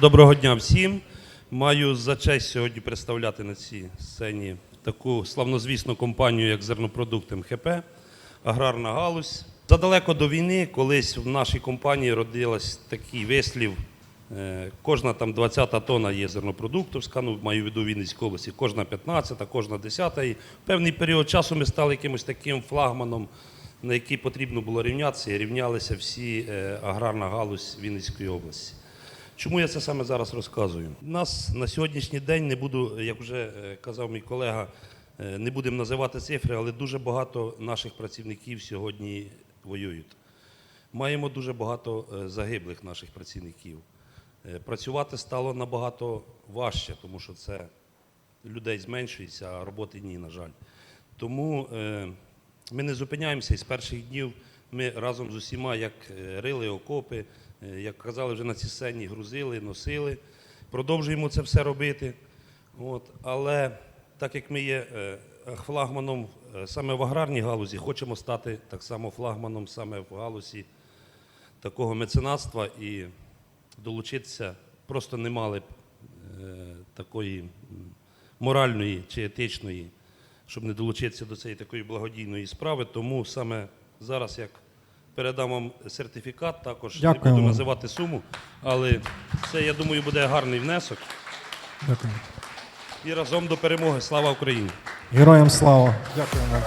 Доброго дня всім. Маю за честь сьогодні представляти на цій сцені таку славнозвісну компанію, як Зернопродукти МХП, аграрна галузь. Задалеко до війни колись в нашій компанії родилась такий вислів. е, Кожна там 20-та тонна є зернопродуктовська, ну маю в виду Вінницькій області, кожна 15-та, кожна 10-та. І певний період часу ми стали якимось таким флагманом, на який потрібно було рівнятися, і рівнялися всі е, аграрна галузь Вінницької області. Чому я це саме зараз розказую? У Нас на сьогоднішній день не буду, як вже е, казав мій колега, е, не будемо називати цифри, але дуже багато наших працівників сьогодні воюють. Маємо дуже багато е, загиблих наших працівників. Працювати стало набагато важче, тому що це людей зменшується, а роботи ні, на жаль. Тому ми не зупиняємося і з перших днів ми разом з усіма, як е, рили окопи, е, як казали вже на цій сцені, грузили, носили. Продовжуємо це все робити. От, але так як ми є е, флагманом саме в аграрній галузі, хочемо стати так само флагманом саме в галузі такого меценатства і долучитися просто не мали б такої моральної чи етичної, щоб не долучитися до цієї такої благодійної справи. Тому саме зараз як передам вам сертифікат, також Дякую не буду вам. називати суму, але це, я думаю, буде гарний внесок. Дякую. І разом до перемоги. Слава Україні! Героям слава. Дякуємо.